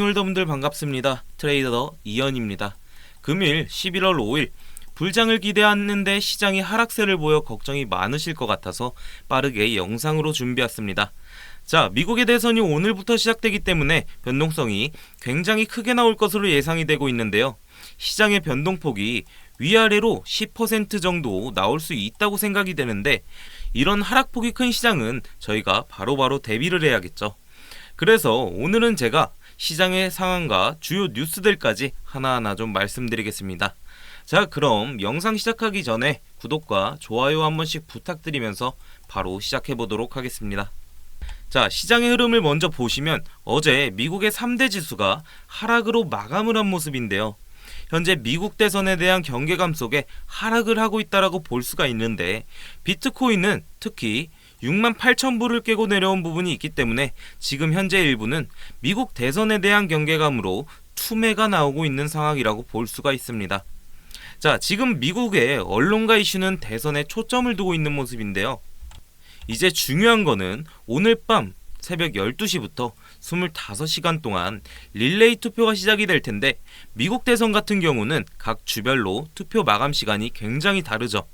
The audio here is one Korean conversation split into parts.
홀더분들 반갑습니다. 트레이더 이현입니다. 금일 11월 5일 불장을 기대하는데 시장이 하락세를 보여 걱정이 많으실 것 같아서 빠르게 영상으로 준비했습니다. 자, 미국의 대선이 오늘부터 시작되기 때문에 변동성이 굉장히 크게 나올 것으로 예상이 되고 있는데요. 시장의 변동폭이 위아래로 10% 정도 나올 수 있다고 생각이 되는데 이런 하락폭이 큰 시장은 저희가 바로바로 대비를 해야겠죠. 그래서 오늘은 제가 시장의 상황과 주요 뉴스들까지 하나하나 좀 말씀드리겠습니다. 자, 그럼 영상 시작하기 전에 구독과 좋아요 한 번씩 부탁드리면서 바로 시작해 보도록 하겠습니다. 자, 시장의 흐름을 먼저 보시면 어제 미국의 3대 지수가 하락으로 마감을 한 모습인데요. 현재 미국 대선에 대한 경계감 속에 하락을 하고 있다라고 볼 수가 있는데 비트코인은 특히 6만 8천 불을 깨고 내려온 부분이 있기 때문에 지금 현재 일부는 미국 대선에 대한 경계감으로 투매가 나오고 있는 상황이라고 볼 수가 있습니다. 자, 지금 미국의 언론과 이슈는 대선에 초점을 두고 있는 모습인데요. 이제 중요한 거는 오늘 밤 새벽 12시부터 25시간 동안 릴레이 투표가 시작이 될 텐데 미국 대선 같은 경우는 각 주별로 투표 마감 시간이 굉장히 다르죠.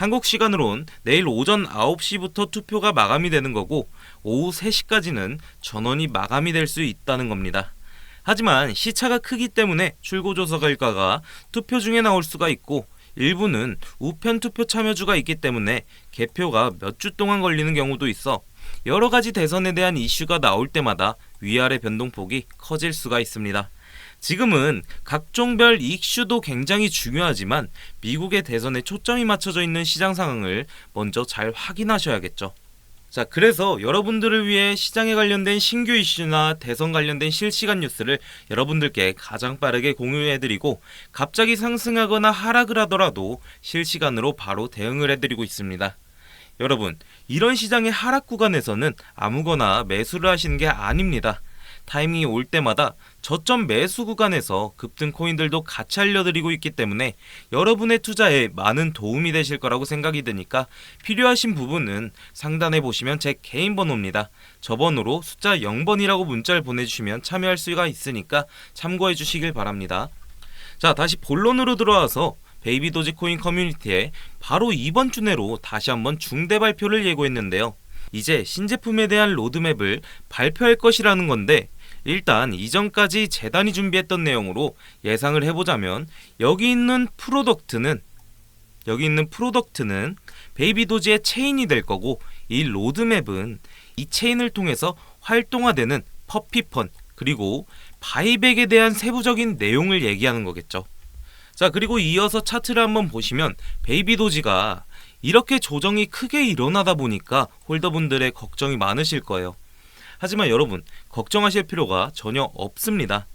한국 시간으론 내일 오전 9시부터 투표가 마감이 되는 거고 오후 3시까지는 전원이 마감이 될 수 있다는 겁니다. 하지만 시차가 크기 때문에 출고조서 결과가 투표 중에 나올 수가 있고 일부는 우편 투표 참여주가 있기 때문에 개표가 몇 주 동안 걸리는 경우도 있어 여러 가지 대선에 대한 이슈가 나올 때마다 위아래 변동폭이 커질 수가 있습니다. 지금은 각종별 이슈도 굉장히 중요하지만 미국의 대선에 초점이 맞춰져 있는 시장 상황을 먼저 잘 확인하셔야겠죠. 자, 그래서 여러분들을 위해 시장에 관련된 신규 이슈나 대선 관련된 실시간 뉴스를 여러분들께 가장 빠르게 공유해드리고 갑자기 상승하거나 하락을 하더라도 실시간으로 바로 대응을 해드리고 있습니다. 여러분, 이런 시장의 하락 구간에서는 아무거나 매수를 하시는 게 아닙니다. 타이밍이 올 때마다 저점 매수 구간에서 급등 코인들도 같이 알려드리고 있기 때문에 여러분의 투자에 많은 도움이 되실 거라고 생각이 드니까 필요하신 부분은 상단에 보시면 제 개인 번호입니다. 저 번호로 숫자 0번이라고 문자를 보내주시면 참여할 수가 있으니까 참고해 주시길 바랍니다. 자, 다시 본론으로 들어와서 베이비 도지코인 커뮤니티에 바로 이번 주 내로 다시 한번 중대 발표를 예고했는데요. 이제 신제품에 대한 로드맵을 발표할 것이라는 건데 일단 이전까지 재단이 준비했던 내용으로 예상을 해보자면 여기 있는 프로덕트는 여기 있는 프로덕트는 베이비 도지의 체인이 될 거고 이 로드맵은 이 체인을 통해서 활동화되는 퍼피펀 그리고 바이백에 대한 세부적인 내용을 얘기하는 거겠죠. 자 그리고 이어서 차트를 한번 보시면 베이비 도지가 이렇게 조정이 크게 일어나다 보니까 홀더분들의 걱정이 많으실 거예요. 하지만 여러분 걱정하실 필요가 전혀 없습니다.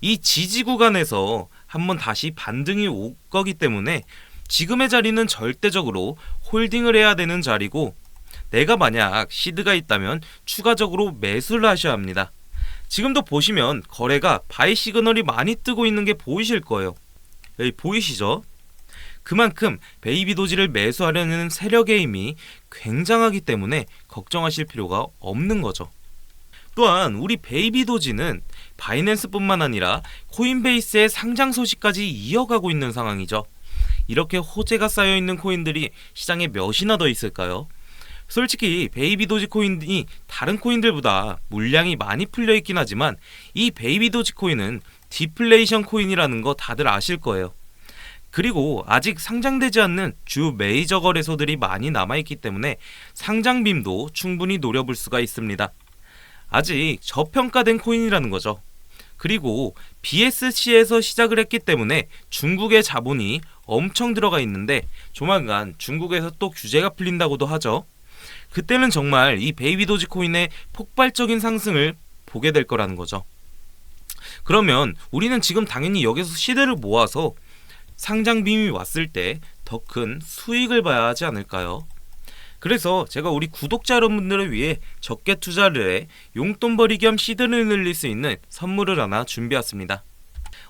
이 지지 구간에서 한번 다시 반등이 올 거기 때문에 지금의 자리는 절대적으로 홀딩을 해야 되는 자리고 내가 만약 시드가 있다면 추가적으로 매수를 하셔야 합니다. 지금도 보시면 거래가 바이 시그널이 많이 뜨고 있는 게 보이실 거예요. 여기 보이시죠? 그만큼 베이비 도지를 매수하려는 세력의 힘이 굉장하기 때문에 걱정하실 필요가 없는 거죠. 또한 우리 베이비 도지는 바이낸스뿐만 아니라 코인베이스의 상장 소식까지 이어가고 있는 상황이죠. 이렇게 호재가 쌓여 있는 코인들이 시장에 몇이나 더 있을까요? 솔직히 베이비 도지 코인이 다른 코인들보다 물량이 많이 풀려 있긴 하지만 이 베이비 도지 코인은 디플레이션 코인이라는 거 다들 아실 거예요. 그리고 아직 상장되지 않는 주 메이저 거래소들이 많이 남아있기 때문에 상장빔도 충분히 노려볼 수가 있습니다. 아직 저평가된 코인이라는 거죠. 그리고 BSC에서 시작을 했기 때문에 중국의 자본이 엄청 들어가 있는데 조만간 중국에서 또 규제가 풀린다고도 하죠. 그때는 정말 이 베이비 도지 코인의 폭발적인 상승을 보게 될 거라는 거죠. 그러면 우리는 지금 당연히 여기서 시대를 모아서 상장 빔이 왔을 때 더 큰 수익을 봐야 하지 않을까요? 그래서 제가 우리 구독자 여러분들을 위해 적게 투자를 해 용돈벌이 겸 시드를 늘릴 수 있는 선물을 하나 준비했습니다.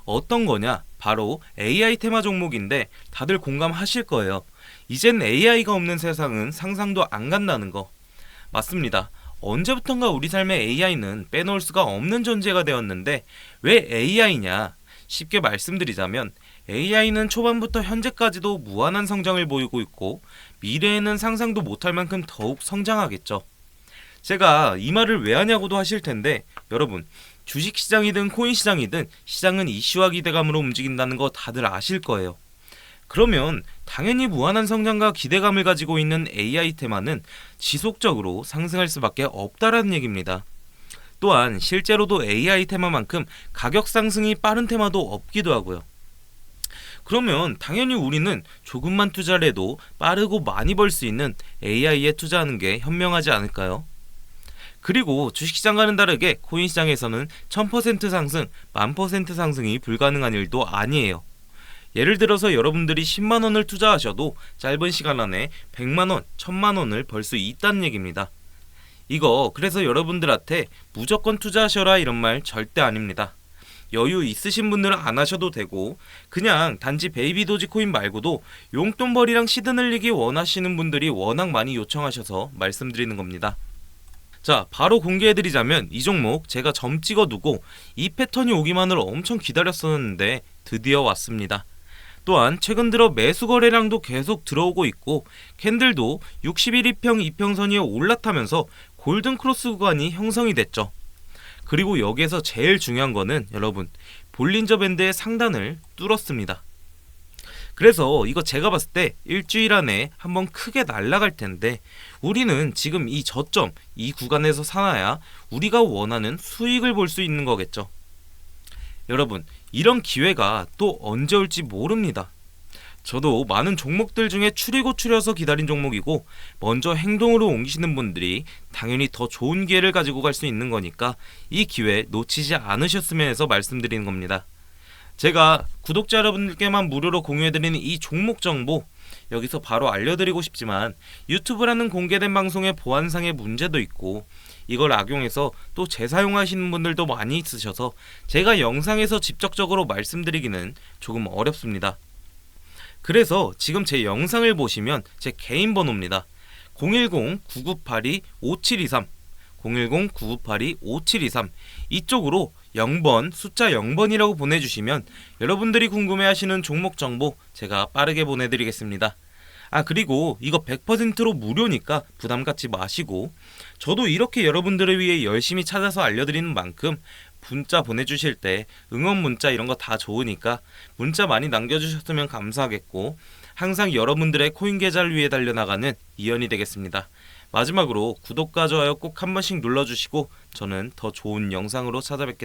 어떤 거냐? 바로 AI 테마 종목인데 다들 공감하실 거예요. 이젠 AI가 없는 세상은 상상도 안 간다는 거. 맞습니다. 언제부턴가 우리 삶에 AI는 빼놓을 수가 없는 존재가 되었는데 왜 AI냐? 쉽게 말씀드리자면 AI는 초반부터 현재까지도 무한한 성장을 보이고 있고 미래에는 상상도 못할 만큼 더욱 성장하겠죠. 제가 이 말을 왜 하냐고도 하실 텐데 여러분 주식 시장이든 코인 시장이든 시장은 이슈와 기대감으로 움직인다는 거 다들 아실 거예요. 그러면 당연히 무한한 성장과 기대감을 가지고 있는 AI 테마는 지속적으로 상승할 수밖에 없다라는 얘기입니다. 또한 실제로도 AI 테마만큼 가격 상승이 빠른 테마도 없기도 하고요. 그러면 당연히 우리는 조금만 투자를 해도 빠르고 많이 벌 수 있는 AI에 투자하는 게 현명하지 않을까요? 그리고 주식시장과는 다르게 코인시장에서는 1000% 상승, 1000% 상승이 불가능한 일도 아니에요. 예를 들어서 여러분들이 10만 원을 투자하셔도 짧은 시간 안에 100만 원, 1000만 원을 벌 수 있다는 얘기입니다. 이거 그래서 여러분들한테 무조건 투자하셔라 이런 말 절대 아닙니다. 여유 있으신 분들은 안 하셔도 되고 그냥 단지 베이비 도지코인 말고도 용돈벌이랑 시드 늘리기 원하시는 분들이 워낙 많이 요청하셔서 말씀드리는 겁니다. 자, 바로 공개해드리자면 이 종목 제가 점 찍어두고 이 패턴이 오기만을 엄청 기다렸었는데 드디어 왔습니다. 또한 최근 들어 매수 거래량도 계속 들어오고 있고 캔들도 61 이평 이평선 위에 올라타면서 골든 크로스 구간이 형성이 됐죠. 그리고 여기에서 제일 중요한 거는 여러분 볼린저 밴드의 상단을 뚫었습니다. 그래서 이거 제가 봤을 때 일주일 안에 한번 크게 날아갈 텐데 우리는 지금 이 저점 이 구간에서 사놔야 우리가 원하는 수익을 볼 수 있는 거겠죠. 여러분 이런 기회가 또 언제 올지 모릅니다. 저도 많은 종목들 중에 추리고 추려서 기다린 종목이고 먼저 행동으로 옮기시는 분들이 당연히 더 좋은 기회를 가지고 갈 수 있는 거니까 이 기회 놓치지 않으셨으면 해서 말씀드리는 겁니다. 제가 구독자 여러분들께만 무료로 공유해드리는 이 종목 정보 여기서 바로 알려드리고 싶지만 유튜브라는 공개된 방송의 보안상의 문제도 있고 이걸 악용해서 또 재사용하시는 분들도 많이 있으셔서 제가 영상에서 직접적으로 말씀드리기는 조금 어렵습니다. 그래서 지금 제 영상을 보시면 제 개인 번호입니다. 010-9982-5723 010-9982-5723 이쪽으로 0번 숫자 0번이라고 보내주시면 여러분들이 궁금해하시는 종목 정보 제가 빠르게 보내드리겠습니다. 아 그리고 이거 100%로 무료니까 부담 갖지 마시고 저도 이렇게 여러분들을 위해 열심히 찾아서 알려드리는 만큼 문자 보내주실 때 응원 문자 이런 거 다 좋으니까 문자 많이 남겨주셨으면 감사하겠고 항상 여러분들의 코인 계좌를 위해 달려나가는 이연이 되겠습니다. 마지막으로 구독과 좋아요 꼭 한 번씩 눌러주시고 저는 더 좋은 영상으로 찾아뵙겠습니다.